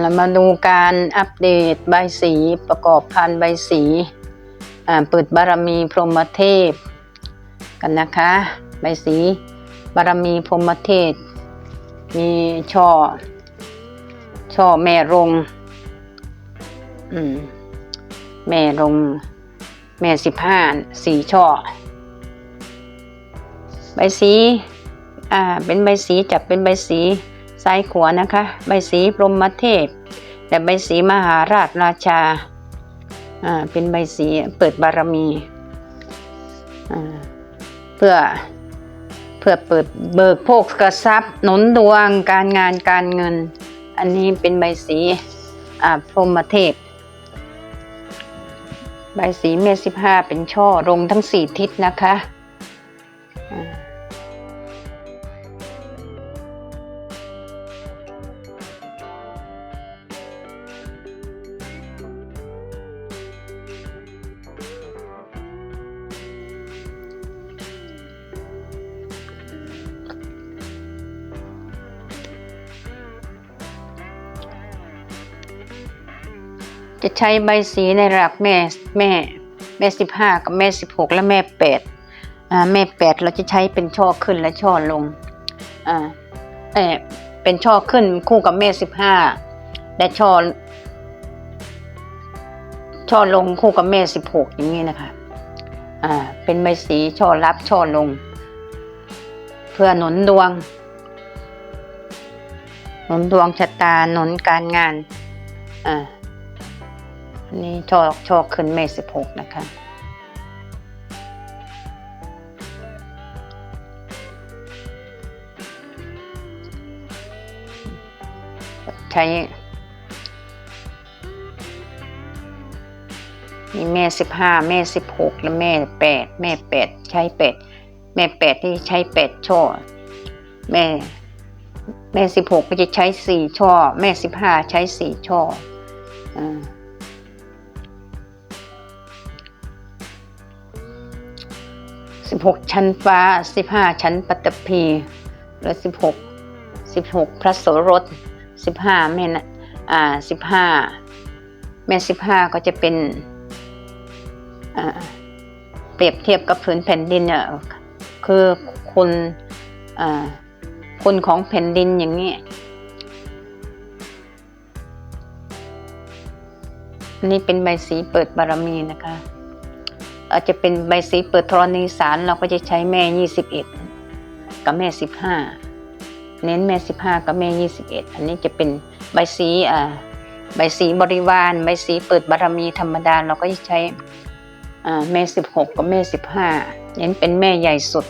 เรามาดูการอัปเดตใบสีประกอบพันใบสีเปิดบารมีพรหมเทพ กันนะคะ ใบสีบารมีพรหมเทพ มีช่อ ช่อแม่รงมแม่รงแม่สิบห้าสี่ช่อ ใบสี อ่า เป็นใบสีจับเป็นใบสี ซ้ายขวานะคะ ใบสีพรหมเทพแต่ใบสีมหาราชราชาเป็นใบสีเปิดบารมีเพื่อเพื่อเปิดเบิกโภคกระทรัพย์หนุนดวงการงานการเงิน อันนี้เป็นใบสีพรหมเทพ ใบสีเมษสิบห้าเป็นช่อลงทั้งสี่ทิศนะคะ จะใช้ใบสีในระดับแม่แม่แม่สิบห้ากับแม่สิบหกและแม่แปดแม่แปดเราจะใช้เป็นช่อขึ้นและช่อลงอ่าเออเป็นช่อขึ้นคู่กับแม่สิบห้าและช่อช่อลงคู่กับแม่สิบหกอย่างนี้นะคะอ่าเป็นใบสีช่อรับช่อลง เพื่อหนุนดวง หนุนดวงชะตาหนุนการงานอ่า นนี้ช่อช่อขึ้นเมษสิบหกนะคะ ใช้มีแม่สิบห้าแม่สิบหกและแม่แปดแม่แปดใช้แปดแม่แปดที่ใช้แปดช่อแม่ แม่สิบหกก็จะใช้สี่ช่อ แม่สิบห้าใช้สี่ช่ออ่า สิบหกชั้นฟ้าสิบห้าชั้นปัตตภีและสิบหกสิบหกพระโสรสสิบห้าแม่นะอ่าสิบห้าแม่สิบห้าก็จะเป็นอ่าเปรียบเทียบกับผืนแผ่นดินเนี่ยคือคุณอ่าคุณของแผ่นดินอย่างนี้นนี้เป็นใบสีเปิดบารมีนะคะ อาจจะเป็นใบสีเปิดธรณีสารเราก็จะใช้แม่ยี่สิบเอ็ดกับแม่สิบห้าเน้นแม่สิบห้ากับแม่ยี่สิบเอ็ดอันนี้จะเป็นใบสีอ่าใบสีบริวารใบสีเปิดบารมีธรรมดาเราก็จะใช้แม่สิบหกกับแม่สิบห้าเน้นเป็นแม่ใหญ่สุด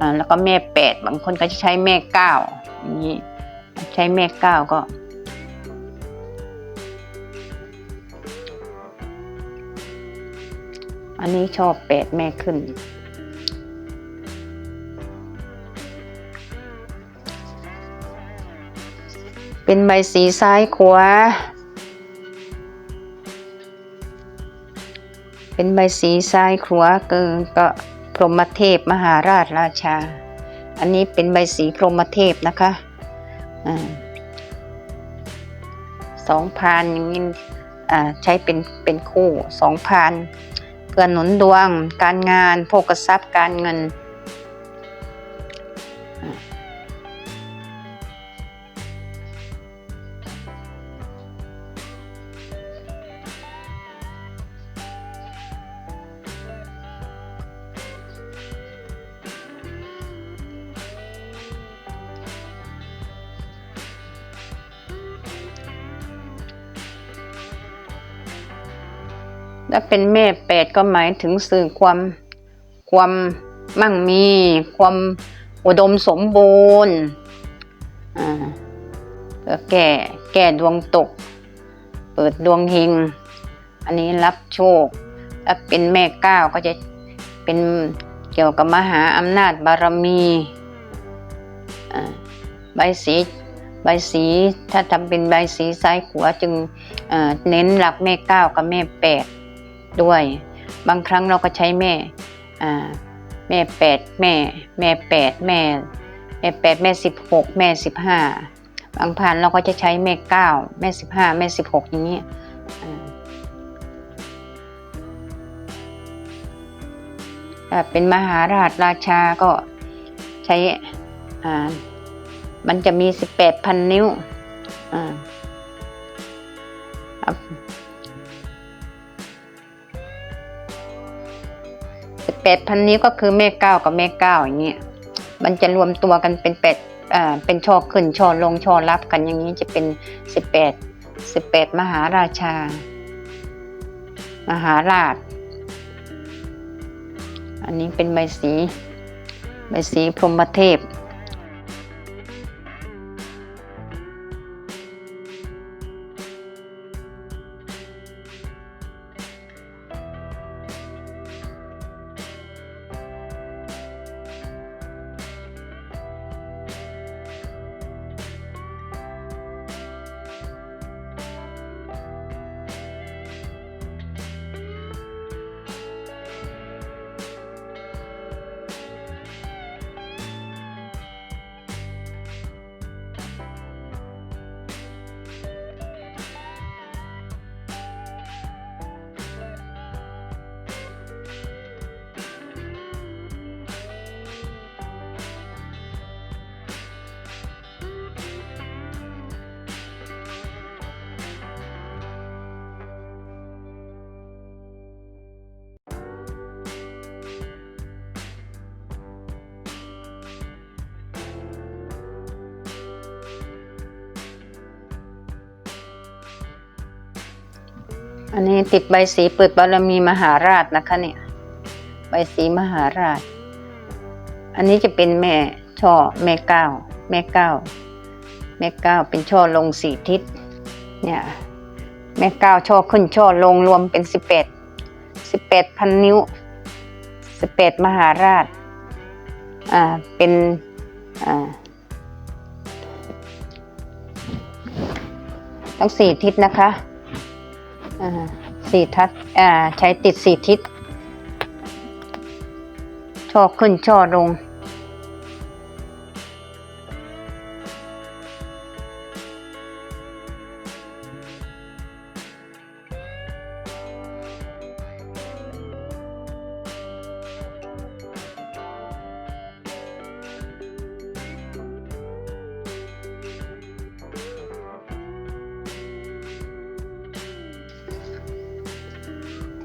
อ่าแล้วก็แม่แปดบางคนก็จะใช้แม่เก้าอย่างนี้ใช้แม่เก้ อันนี้ชอบแปดแม่ขึ้น เป็นใบสีซ้ายขวา เป็นใบสีซ้ายขวาเกินก็พรหมเทพมหาราชราชา อันนี้เป็นใบสีพรหมเทพนะคะอ่าสองพานอย่างนี้อ่าใช้เป็นเป็นคู่สองพาน เพื่อหนุนดวง การงานโภกทรัพย์การเงิน และเป็นแม่แปดก็หมายถึงสื่อความความมั่งมี ความอุดมสมบูรณ์แก้แก้ดวงตก เปิดดวงเฮงอันนี้รับโชคและเป็นแม่เก้าก็จะเป็นเกี่ยวกับมหาอำนาจบารมีใบสีใบสีถ้าทำเป็นใบสีซ้ายขวาจึงเอ่อเน้นหลักแม่เก้ากับแม่แปด ด้วย บางครั้งเราก็ใช้แม่แม่แปดแม่ แม่แปดแม่ แม่แปดแม่สิบหกแม่สิบห้าบางพันเราก็จะใช้แม่เก้าแม่สิบห้าแม่สิบหกอย่างนี้เป็นมหาราชราชาก็ใช้มันจะมีสิบแปดพันนิ้ว ดพันนี้ก็คือแม่เก้ากับแม่เก้าอย่างเงี้ยมันจะรวมตัวกันเป็นแปดอ่าเป็นช่อขึ้นช่อลงช่อรับกันอย่างนี้จะเป็นสิบแปดสิบแปดมหาราชา มหาราช อันนี้เป็นใบสี ใบสีพรหมเทพ อันนี้ติดใบสีเปิดบารมีมหาราชนะคะเนี่ย ใบสีมหาราช อันนี้จะเป็นแม่ช่อแม่เก้าแม่เก้าแม่เก้าเป็นช่อลงสี่ทิศเนี่ยแม่เก้าช่อขึ้นช่อลงรวมเป็นสิบแปดสิบแปดพันนิ้วสิบแปดมหาราชอ่าเป็นอ่าทั้งสี่ทิศนะคะ สี่ทัศใช้ติดสี่ทิศช่อขึ้นช่อลง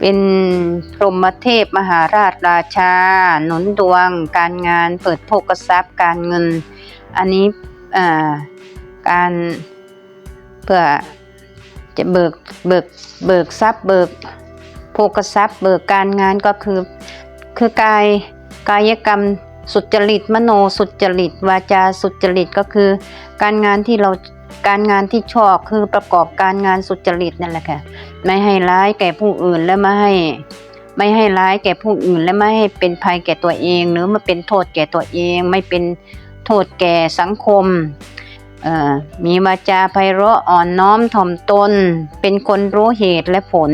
เป็นพรหมเทพมหาราชราชา หนุนดวง การงานเปิดโภกทรัพย์การเงิน อันนี้การเพื่อจะเบิกเบิกเบิกทรัพย์เบิกโภกทรัพย์ เบิกการงานก็คือคือกายกายกรรมสุจริตมโนสุจริตวาจาสุจริตก็คือ การงานที่เราการงานที่ชอบคือประกอบการงานสุจริตนั่นแหละค่ะ ไม่ให้ร้ายแก่ผู้อื่นและไม่ให้ ไม่ให้ร้ายแก่ผู้อื่น และไม่ให้เป็นภัยแก่ตัวเอง หรือมาเป็นโทษแก่ตัวเอง ไม่เป็นโทษแก่สังคมมีวาจาไพเราะอ่อนน้อมถ่อมตน เป็นคนรู้เหตุและผล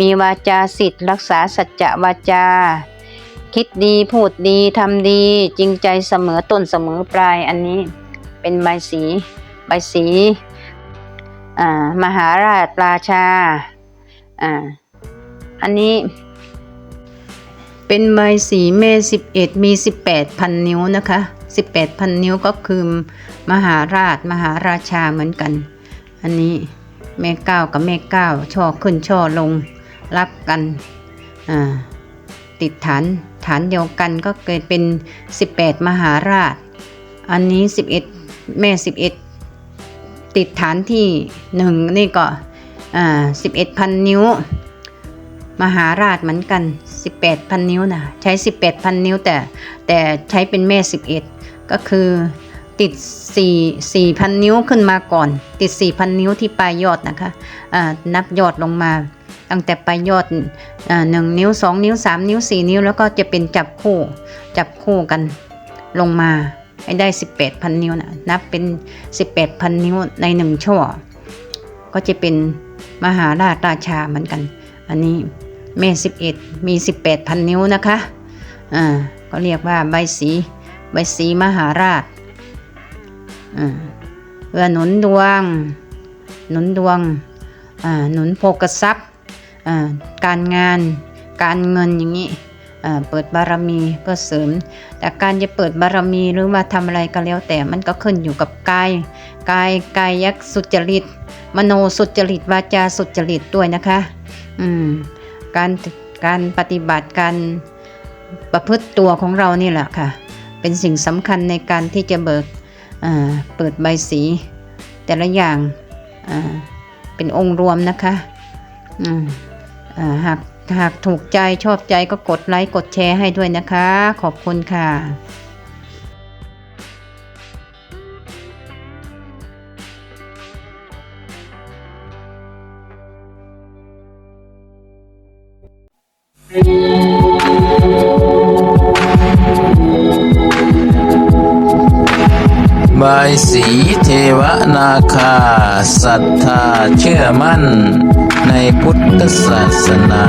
มีวาจาสิทธิ์รักษาสัจจะวาจา คิดดีพูดดีทำดี จริงใจเสมอต้นเสมอปลายอันนี้เป็นใบสี ใบสีมหาราชราชา อ่า อันนี้ เป็นใบสีเมสิบเอ็ดมีสิบแปดพันนิ้วนะคะสิบแปดพันนิ้วก็คือมหาราชมหาราชาเหมือนกัน อันนี้แม่เก้ากับแม่เก้าช่อขึ้นช่อลงรับกันอ่าติดฐานฐานเดียวกันก็เกิดเป็นสิบแปดมหาราช อันนี้สิบเอ็ดแม่สิบเอ็ดติดฐานที่หนึ่งนี่ก็ อ่าสิบเอ็ดพันนิ้ว มหาราชเหมือนกันสิบแปดพันนิ้วนะใช้สิบแปดพันนิ้วแต่แต่ใช้เป็นแม่สิบเอ็ดก็คือติดสี่สี่พันนิ้วขึ้นมาก่อน ติดสี่พันนิ้วที่ปลายยอดนะคะอ่านับยอดลงมา ตั้งแต่ปลายยอดหนึ่งนิ้วสองนิ้วสามนิ้วสี่นิ้ว แล้วก็จะเป็นจับคู่จับคู่กันลงมาให้ได้สิบแปดพันนิ้วนะนับเป็นสิบแปดพันนิ้วในหนึ่งช่อก็จะเป็น มหาราชราชาเหมือนกัน อันนี้เมษสิบเอ็ดมีสิบแปดพันนิ้วนะคะอ่าก็เรียกว่าใบสีใบสีมหาราชอ่าเพื่อหนุนดวง หนุนดวงอ่าหนุนโภกทรัพย์อ่าการงานการเงินอย่างนี้ เปิดบารมีเพื่อเสริม แต่การจะเปิดบารมีหรือว่าทำอะไรก็แล้วแต่มันก็ขึ้นอยู่กับกายกายกายยักสุจริต มโนสุจริตวาจาสุจริตด้วยนะคะอืมการการปฏิบัติการประพฤติตัวของเรานี่แหละค่ะ เป็นสิ่งสำคัญในการที่จะเบิกเปิดใบสี แต่ละอย่างเป็นองค์รวมนะคะหาก หากถูกใจชอบใจก็กดไลค์กดแชร์ให้ด้วยนะคะ ขอบคุณค่ะบายสีเทวนาคาศรัทธาเชื่อมั่น ในพุทธศาสนา